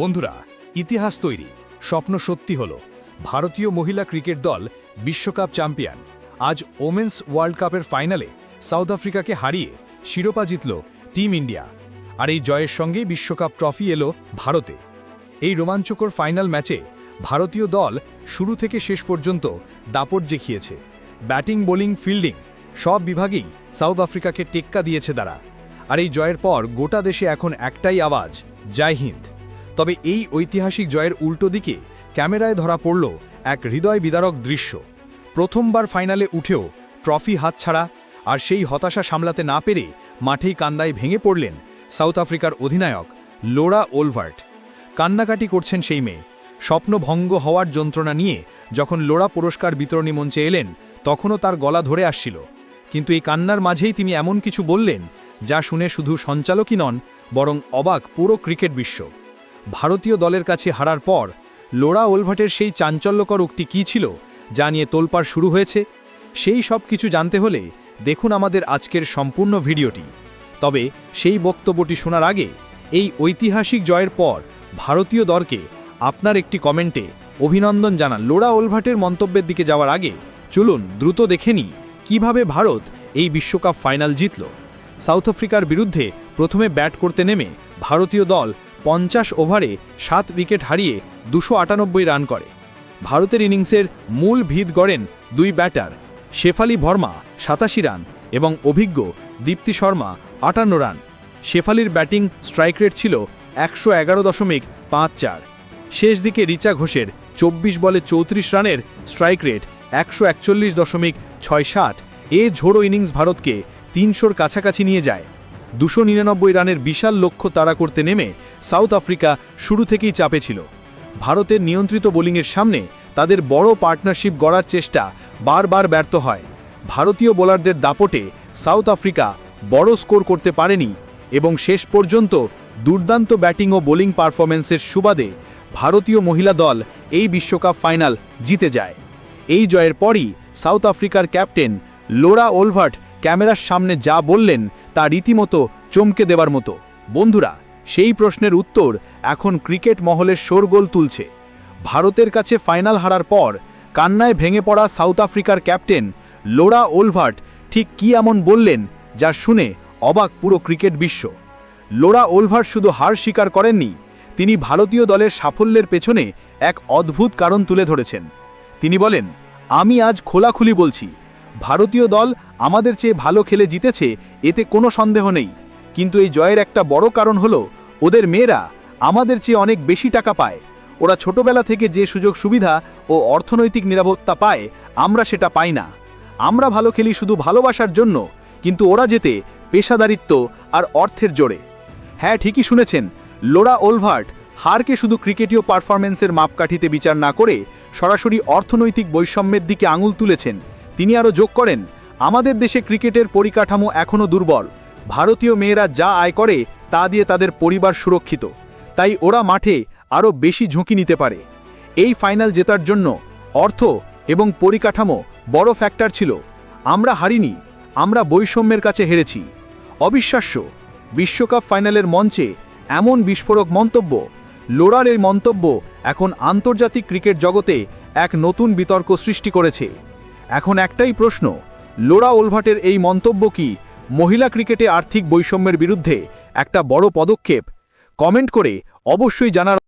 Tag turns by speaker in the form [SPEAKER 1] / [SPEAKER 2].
[SPEAKER 1] বন্ধুরা, ইতিহাস তৈরি। স্বপ্ন সত্যি হল, ভারতীয় মহিলা ক্রিকেট দল বিশ্বকাপ চ্যাম্পিয়ন। আজ ওমেন্স ওয়ার্ল্ড কাপের ফাইনালে সাউথ আফ্রিকাকে হারিয়ে শিরোপা জিতল টিম ইন্ডিয়া। আর এই জয়ের সঙ্গেই বিশ্বকাপ ট্রফি এলো ভারতে। এই রোমাঞ্চকর ফাইনাল ম্যাচে ভারতীয় দল শুরু থেকে শেষ পর্যন্ত দাপট দেখিয়েছে। ব্যাটিং, বোলিং, ফিল্ডিং সব বিভাগেই সাউথ আফ্রিকাকে টেক্কা দিয়েছে তারা। আর এই জয়ের পর গোটা দেশে এখন একটাই আওয়াজ, জয় হিন্দ। তবে এই ঐতিহাসিক জয়ের উল্টো দিকে ক্যামেরায় ধরা পড়ল এক হৃদয় বিদারক দৃশ্য। প্রথমবার ফাইনালে উঠেও ট্রফি হাতছাড়া আর সেই হতাশা সামলাতে না পেরে মাঠেই কান্দায় ভেঙে পড়লেন সাউথ আফ্রিকার অধিনায়ক লোরা ওলভার্ট। কান্নাকাটি করছেন সেই মেয়ে। স্বপ্নভঙ্গ হওয়ার যন্ত্রণা নিয়ে যখন লোরা পুরস্কার বিতরণী মঞ্চে এলেন, তখনও তার গলা ধরে আসছিল। কিন্তু এই কান্নার মাঝেই তিনি এমন কিছু বললেন যা শুনে শুধু সঞ্চালকই নন, বরং অবাক পুরো ক্রিকেট বিশ্ব। ভারতীয় দলের কাছে হারার পর, লোরা ওলভাটের সেই চাঞ্চল্যকর উক্তি কী ছিল, যা নিয়ে তোলপাড় শুরু হয়েছে, সেই সব কিছু জানতে হলে দেখুন আমাদের আজকের সম্পূর্ণ ভিডিওটি। তবে সেই বক্তব্যটি শোনার আগে, এই ঐতিহাসিক জয়ের পর ভারতীয় দলকে আপনার একটি কমেন্টে অভিনন্দন জানান। লোরা ওলভাটের মন্তব্যের দিকে যাওয়ার আগে চলুন দ্রুত দেখে নিই কীভাবে ভারত এই বিশ্বকাপ ফাইনাল জিতল। সাউথ আফ্রিকার বিরুদ্ধে প্রথমে ব্যাট করতে নেমে ভারতীয় দল পঞ্চাশ ওভারে সাত উইকেট হারিয়ে দুশো রান করে। ভারতের ইনিংসের মূল ভিত গড়েন দুই ব্যাটার, শেফালি ভর্মা সাতাশি রান এবং অভিজ্ঞ দীপ্তি শর্মা আটান্ন রান। শেফালির ব্যাটিং স্ট্রাইক রেট ছিল একশো এগারো দশমিক পাঁচ চার। শেষ দিকে রিচা ঘোষের চব্বিশ বলে চৌত্রিশ রানের স্ট্রাইক রেট একশো একচল্লিশ দশমিক ছয় ষাট এ ঝোড়ো ইনিংস ভারতকে তিনশোর কাছাকাছি নিয়ে যায়। দুশো নিরানব্বই রানের বিশাল লক্ষ্য তাড়া করতে নেমে সাউথ আফ্রিকা শুরু থেকেই চাপে ছিল। ভারতের নিয়ন্ত্রিত বোলিংয়ের সামনে তাদের বড় পার্টনারশিপ গড়ার চেষ্টা বারবার ব্যর্থ হয়। ভারতীয় বোলারদের দাপটে সাউথ আফ্রিকা বড় স্কোর করতে পারেনি এবং শেষ পর্যন্ত দুর্দান্ত ব্যাটিং ও বোলিং পারফরম্যান্সের সুবাদে ভারতীয় মহিলা দল এই বিশ্বকাপ ফাইনাল জিতে যায়। এই জয়ের পরই সাউথ আফ্রিকার ক্যাপ্টেন লোরা ওলভার্ট ক্যামেরার সামনে যা বললেন তা রীতিমতো চমকে দেবার মতো। বন্ধুরা, সেই প্রশ্নের উত্তর এখন ক্রিকেট মহলের শোরগোল তুলছে। ভারতের কাছে ফাইনাল হারার পর কান্নায় ভেঙে পড়া সাউথ আফ্রিকার ক্যাপ্টেন লোরা ওলভার্ট ঠিক কি এমন বললেন যা শুনে অবাক পুরো ক্রিকেট বিশ্ব। লোরা ওলভার্ট শুধু হার স্বীকার করেননি, তিনি ভারতীয় দলের সাফল্যের পেছনে এক অদ্ভুত কারণ তুলে ধরেছেন। তিনি বলেন, আমি আজ খোলাখুলি বলছি ভারতীয় দল আমাদের চেয়ে ভালো খেলে জিতেছে, এতে কোনো সন্দেহ নেই। কিন্তু এই জয়ের একটা বড় কারণ হলো, ওদের মেয়েরা আমাদের চেয়ে অনেক বেশি টাকা পায়। ওরা ছোটবেলা থেকে যে সুযোগ সুবিধা ও অর্থনৈতিক নিরাপত্তা পায়, আমরা সেটা পাই না। আমরা ভালো খেলি শুধু ভালোবাসার জন্য, কিন্তু ওরা যেতে পেশাদারিত্ব আর অর্থের জোরে। হ্যাঁ ঠিকই শুনেছেন, লোরা ওলভার্ট হারকে শুধু ক্রিকেটীয় পারফরমেন্সের মাপকাঠিতে বিচার না করে সরাসরি অর্থনৈতিক বৈষম্যের দিকে আঙুল তুলেছেন। তিনি আরও যোগ করেন, আমাদের দেশে ক্রিকেটের পরিকাঠামো এখনও দুর্বল। ভারতীয় মেয়েরা যা আয় করে, তা দিয়ে তাদের পরিবার সুরক্ষিত। তাই ওরা মাঠে আরও বেশি ঝুঁকি নিতে পারে। এই ফাইনাল জেতার জন্য অর্থ এবং পরিকাঠামো বড় ফ্যাক্টর ছিল। আমরা হারিনি, আমরা বৈষম্যের কাছে হেরেছি। অবিশ্বাস্য, বিশ্বকাপ ফাইনালের মঞ্চে এমন বিস্ফোরক মন্তব্য, লোরার এই মন্তব্য এখন আন্তর্জাতিক ক্রিকেট জগতে এক নতুন বিতর্ক সৃষ্টি করেছে। এখন একটাই প্রশ্ন, লোরা ওলভাটের এই মন্তব্য কি মহিলা ক্রিকেটে আর্থিক বৈষম্যের বিরুদ্ধে একটা বড় পদক্ষেপ? কমেন্ট করে অবশ্যই জানার